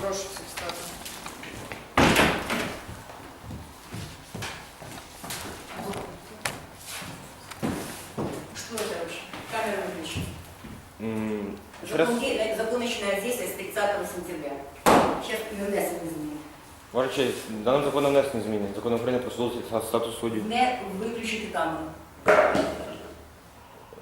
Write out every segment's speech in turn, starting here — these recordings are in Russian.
Прошу всіх стати. Что это вообще? Камера выключена. М, Закон, де- закон начинает действовать с 30 сентября. Сейчас внесені зміни. Ваша честь, даним законом внесені зміни. Закон України про та статус суддів. Не виключити камеру.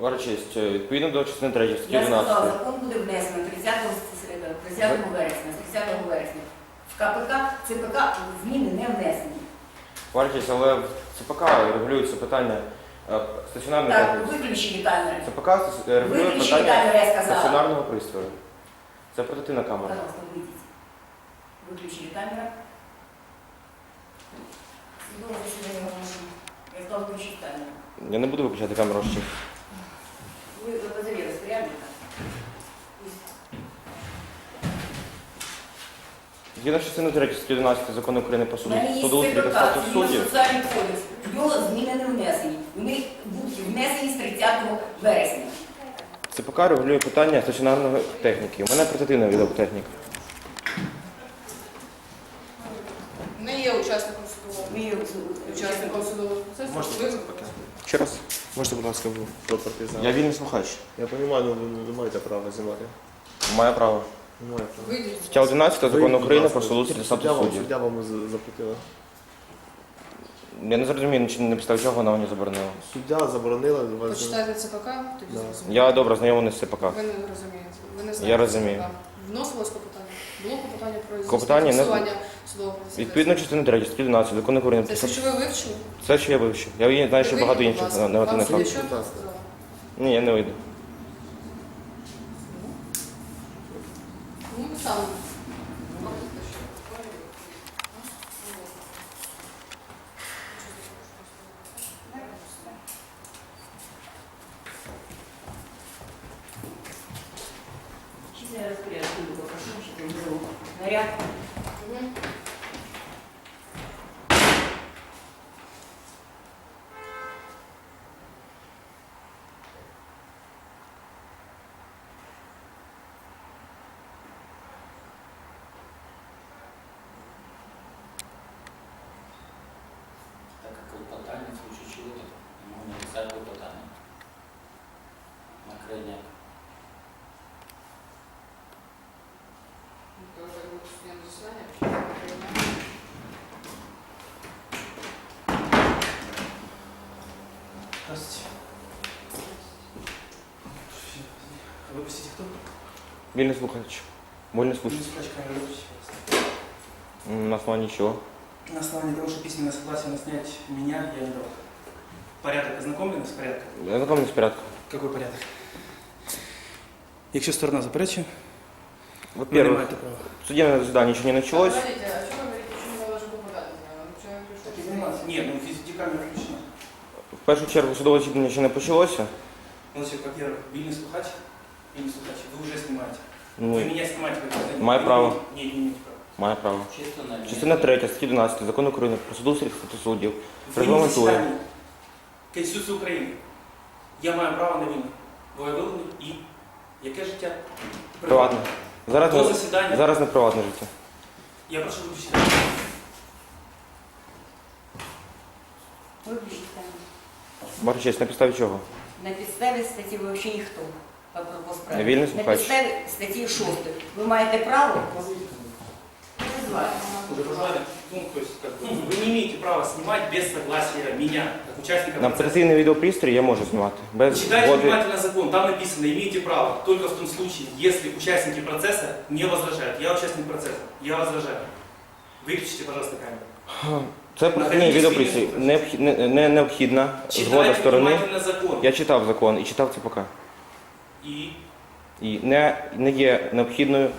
Ваша честь, е, відповідно до частини 3 статті Я сказала, 12. закон буде внесено 30, с- е, 30 вересня, з 30 вересня. В КПК, ЦПК зміни не внесені. Ваша честь, але в ЦПК регулюється питання е, стаціонарної Так, техніки. виключені камери. ЦПК стас- е, регулює Виключені питання камери, я сказала. стаціонарного пристрою. Це портативна камера. Пожалуйста, выйдите. Выключили камеру. Судовое заседание оглашено. Я сказала выключить камеру. Я не буду виключати камеру Ваша честь. Вы позови Згідно з частини 3 статті 11 закону України про суд, У мене є судоустрій та статус суддів. соціальний кодекс. В нього зміни не внесені. Вони будуть внесені з 30 вересня. ЦПК регулює питання стаціонарної техніки. У мене портативна відеотехніка. Не є учасником судового. Ми Учасником судового процесу. Можете Ви- Ще раз. Можете, будь ласка, про партизан? Я вільний слухач. Я розумію, але ви не маєте права знімати. Має право. Не. Стаття 11 закону України про судоустрій та статус вам- суддів. Суддя вам заплатила. Я не зрозумію, чи не підстав чого вона мені заборонила. Суддя заборонила вас. Почитайте ЦПК, тоді Да. зрозумієте. Я добре знайомий з ЦПК. Ви не розумієте. Ви не знаєте. Я розумію. ЦПК. Вносилось клопотання? Було клопотання про Клопотання не- застосування судового процесу? Відповідно частини 3 статті 11 закону України Це про що ви вивчили? Це що я вивчив. Я знаю Вийдіть, багато інших Вам суддя що сказала? Ні, я не вийду. Ну, сам. Численный распорядок, я попрошу, чтобы он был наряд. Мгм. Так как клопотання в случае чего могу написать клопотание на крайняк. Ви вже будете суддям засідання, починаємо. Здравствуйте. Вы простите, кто? Вільний слухач. Вольний слухач. Слушач камеры, выключите, пожалуйста. М, На основании чего? На основании того, что письменное согласие на снять меня я не дал. Порядок ознакомлены с порядком? Я знакомий з порядком. Какой порядок? Якщо сторона заперечує, ви не Во-первых, маєте права. судебное заседание еще не началось. Подождите, а что вы говорите, что не должен был подать? Человек пришел. Ні, ну фізики камера включена. В першу чергу судове засідання ще не почалося. Ну, значит, во-первых, вільний слухач, вільний слухач, ви вже знімаєте. Ви Ну, мене знімаєте, ви не Має право. Ні, не маєте права. Має право. Частина 3 статті 12 закону України про судоустрій та статус суддів. Регламентує. Конституції України. Я маю право на війну. Волевиявлення і яке життя? Приватне. Зараз До не, засідання. зараз не приватне життя. Я прошу. Виключити камеру. Ваша честь, на підставі чого? На підставі статті ви взагалі ніхто по, по справі. Вільний На слухач. підставі статті 6 ви маєте право. Уже позвали. Ну, то есть, как бы, вы не имеете права снимать без согласия меня, как участника На процесса. операційний відеопристрій я можу знімати. Без Читайте згоди. внимательно закон. Там написано, имеете право только в том случае, если участники процесса не возражают. Я участник процесса, я возражаю. Выключите, пожалуйста, камеру. Це операційний відеопристрій. Необхід- не- не- Необхідна згода Читайте сторони. внимательно закон. Я читав закон і читав ЦПК. И І не, не є необхідною е,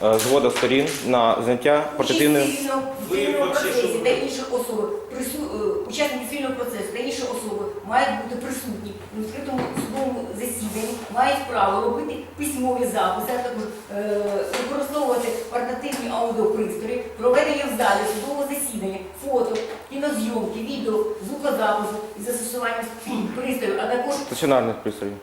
згода сторін на заняття портативною. Учасники цивільного процесу та інші особи, е, учасники цивільного процесу та інші особи мають бути присутні у відкритому судовому засіданні, мають право робити письмові записи, а також е, використовувати портативні аудіопристрої, проведення в залі судового засідання, фото, кінозйомки, відео, звукозапису і застосування пристроїв, а також Стаціонарних пристроїв.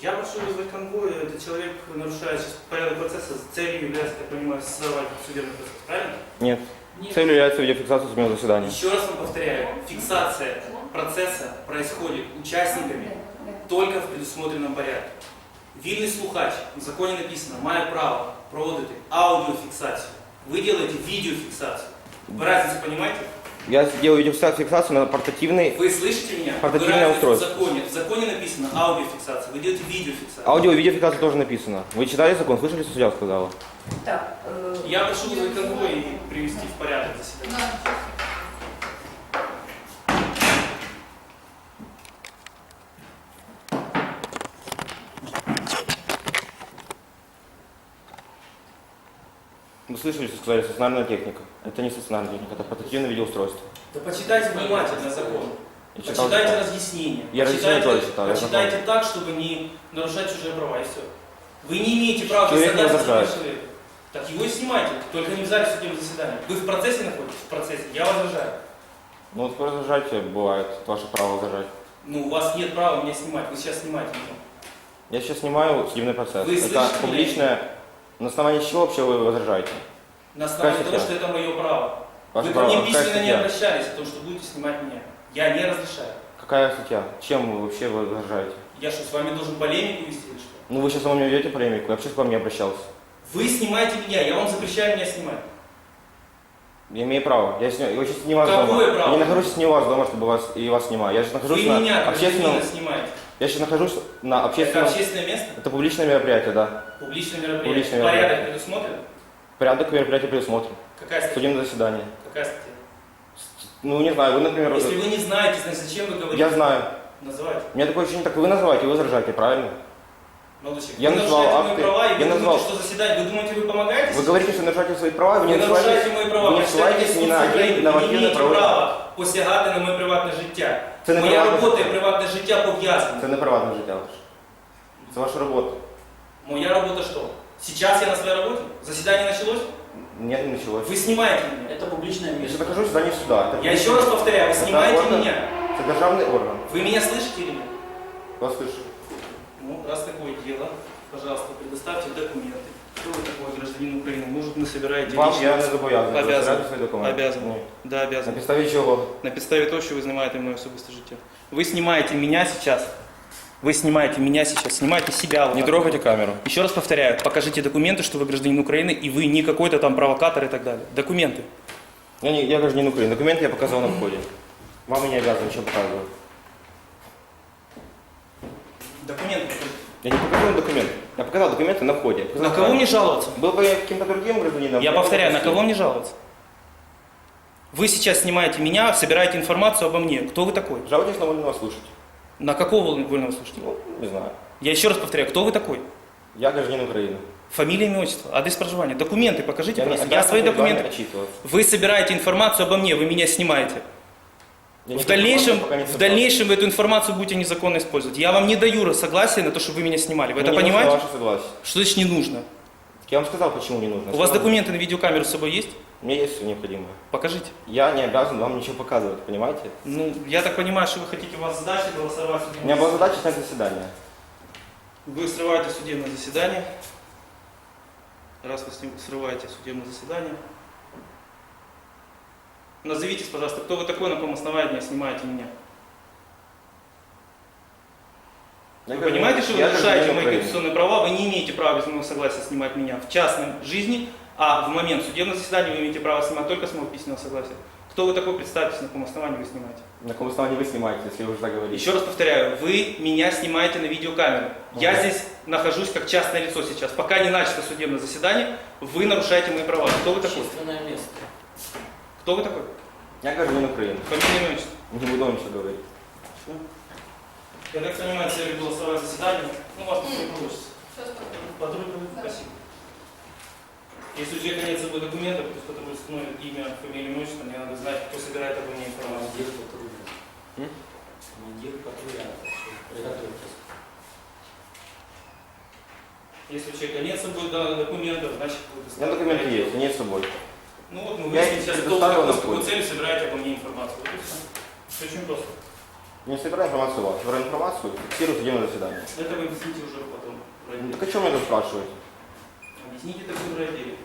Я прошу вызвать конвой, этот человек нарушает сейчас порядок процесса, с целью является, я так понимаю, создавать судебный процесс, правильно? Нет. Нет. Целью является видеофиксация судебного заседания. Еще раз вам повторяю, фиксация процесса происходит участниками только в предусмотренном порядке. Вільний слухач, в законі написано, має право проводити аудіофіксацію. Ви делаете відеофіксацію. Ви разницю понимаете? Я делаю видеофиксацию на портативный Вы слышите меня? Портативное устройство. В законе. В законе написано аудиофиксация, вы делаете видеофиксацию. Аудио и видеофиксация тоже написано. Вы читали закон? Слышали, что судья сказала? Так, е, Я прошу вызвать конвой и привести в порядок заседание. Вы слышали, что сказали стационарная техника? Это не стационарная техника, это портативное видеоустройство. Да почитайте внимательно закон. Я читал Почитайте закон. разъяснение. Я разъяснение тоже читал, я Почитайте так, чтобы не нарушать чужие права, и все. Вы не имеете права Человек не возражает. человеком. Так его и снимайте, только не в зале судебного заседания. Вы в процессе находитесь? В процессе. Я возражаю. Ну вот возражайте, бывает, это ваше право возражать. Ну, у вас нет права меня снимать, вы сейчас снимаете меня. Я сейчас снимаю судебный процесс. Вы это публичное... На основании чего вообще вы возражаете? На основании Какая того, что это мое право. Ваше вы ко право. мне Какая письменно не статья? обращались о том, что будете снимать меня. Я не разрешаю. Какая статья? Чем вы вообще возражаете? Я что, с вами должен полемику вести или что? Ну вы сейчас со мной ведете полемику, я вообще к вам не обращался. Вы снимаете меня, я вам запрещаю меня снимать. Я имею право. Я, сня... я сейчас не у вас Какое дома. право? Я не нахожусь не у вас дома, чтобы вас и вас снимать. Я сейчас нахожусь Вы на меня, общественном... гражданина, снимаете. Я сейчас нахожусь на Это общественном... общественное место? Это публичное мероприятие, да. Публичное мероприятие. Публичное Порядок мероприятие. предусмотрен? Порядок мероприятия предусмотрен. Какая статья? Судебное заседание. Какая статья? Ну, не знаю, вы, например... Если вы не знаете, значит зачем вы говорите? Я знаю. Называйте. У меня такое ощущение, так вы называете, вы возражаете, правильно? Молодой человек. Я вы назвал нарушаете мои акты, права, и я вы думаете, назвал- что заседание, вы думаете, вы помогаете? Вы сейчас? говорите, что нарушаете свои права, вы Ви не нарушаєте ссылаетесь, мої права, ви не ви читаєте ссылаетесь ні на Конституцію один України, ви не нормативний маєте правовий акт. права посягати на моє приватне життя. Це не Моя приватне робота і життя. приватне життя пов'язані. Це не приватне життя ваше. Це ваша робота. Моя работа что? Сейчас я на своей работе? Заседание началось? Нет, не началось. Вы снимаете меня. Это публичное Я место. сейчас нахожусь в здании суда. Это Я еще раз повторяю, вы Это снимаете орган. меня. Это державный орган. Вы меня слышите или нет? Вас слышу. Ну, раз такое дело, пожалуйста, предоставьте документы. Кто вы такой гражданин Украины? Может, вы собираете Вам личные- я не зобов'язаний. Обязан. розглядати свої документи. Обязан. Ні. Да, На обязан. підставі чого? На підставі того, що ви знімаєте моє особисте життя. Ви знімаєте мене сейчас. Вы снимаете меня сейчас, снимаете себя. вот Не так трогайте вот. камеру. Еще раз повторяю, покажите документы, что вы гражданин Украины, и вы не какой-то там провокатор и так далее. Документы. Я, не, я гражданин Украины. Документы я показал на входе. Вам я не обязан ничего показывать. Документы. Я не покажу вам документы. Я показал документы на входе. Показал На кого мне жаловаться? Был бы я каким-то другим гражданином. Я повторяю, на кого мне жаловаться? Вы сейчас снимаете меня, собираете информацию обо мне. Кто вы такой? Жалуйтесь на вольного слушателя. На какого вольного слушателя? Ну, не знаю. Я еще раз повторяю, кто вы такой? Я гражданин Украины. Фамилия, имя, отчество, адрес проживания. Документы покажите, Я, не пожалуйста. Я свои документы. Вы собираете информацию обо мне, вы меня снимаете. Я В дальнейшем, в дальнейшем вы эту информацию будете незаконно использовать. Я вам не даю согласия на то, чтобы вы меня снимали. Вы Мне это не нужно понимаете? ваше согласие. Что значит не нужно? Я вам сказал, почему не нужно. У вас документы на видеокамеру с собой есть? У меня есть все необходимое. Покажите. Я не обязан вам ничего показывать, понимаете? Ну, я так понимаю, что вы хотите, у вас задача была сорвать У меня была задача снять заседание. Вы срываете судебное заседание. Раз вы срываете судебное заседание. Назовитесь, пожалуйста, кто вы такой, на каком основании снимаете меня. Я Вы говорю, понимаете, что вы я нарушаете мои конституционные права, вы не имеете права без моего согласия снимать меня в частной жизни, а в момент судебного заседания вы имеете право снимать только с моего письменного согласия. Кто вы такой, представьтесь, на каком основании вы снимаете. На каком основании вы снимаете, если вы уже так говорите? Еще раз повторяю, вы меня снимаете на видеокамеру. Я Ага. здесь нахожусь как частное лицо сейчас. Пока не начато судебное заседание, вы нарушаете мои права. Кто вы такой? Общественное место. Кто вы такой? Я гражданин Украины. Фамилия, имя, отчество. Не буду вам ничего говорить. Я так понимаю, целью было заседание. Ну, у вас тут не получится. Да. спасибо. Если у человека нет с собой документов, то есть который установит имя, фамилию, имущество, мне надо знать, кто собирает обо мне информацию. Командир патруля. Командир патруля. Приготовьтесь. Если у человека нет с собой документов, значит будет У меня документы есть, они с собой. Ну вот мы выясним сейчас, кто, предоставил кто на с какой вход. целью собирает обо мне информацию. Вот и все. Очень просто. Не собираю информацию у вас. Собираю информацию, фиксирую судебное заседание. Это вы объясните уже потом. в Ну. Так о чем меня тут спрашиваете? Объясните это в райделе.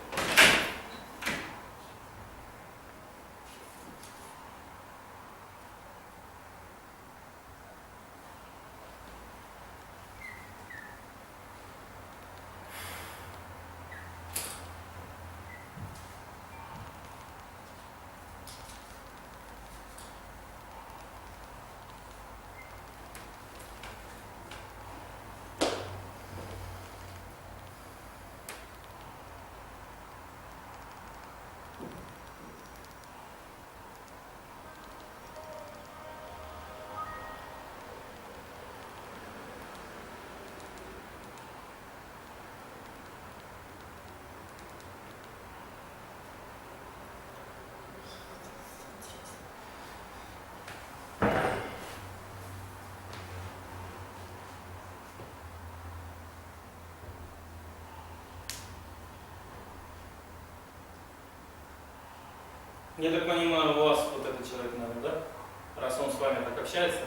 Я так понимаю, у вас вот этот человек, наверное, да? Раз он с вами так общается.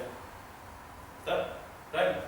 Да? Правильно?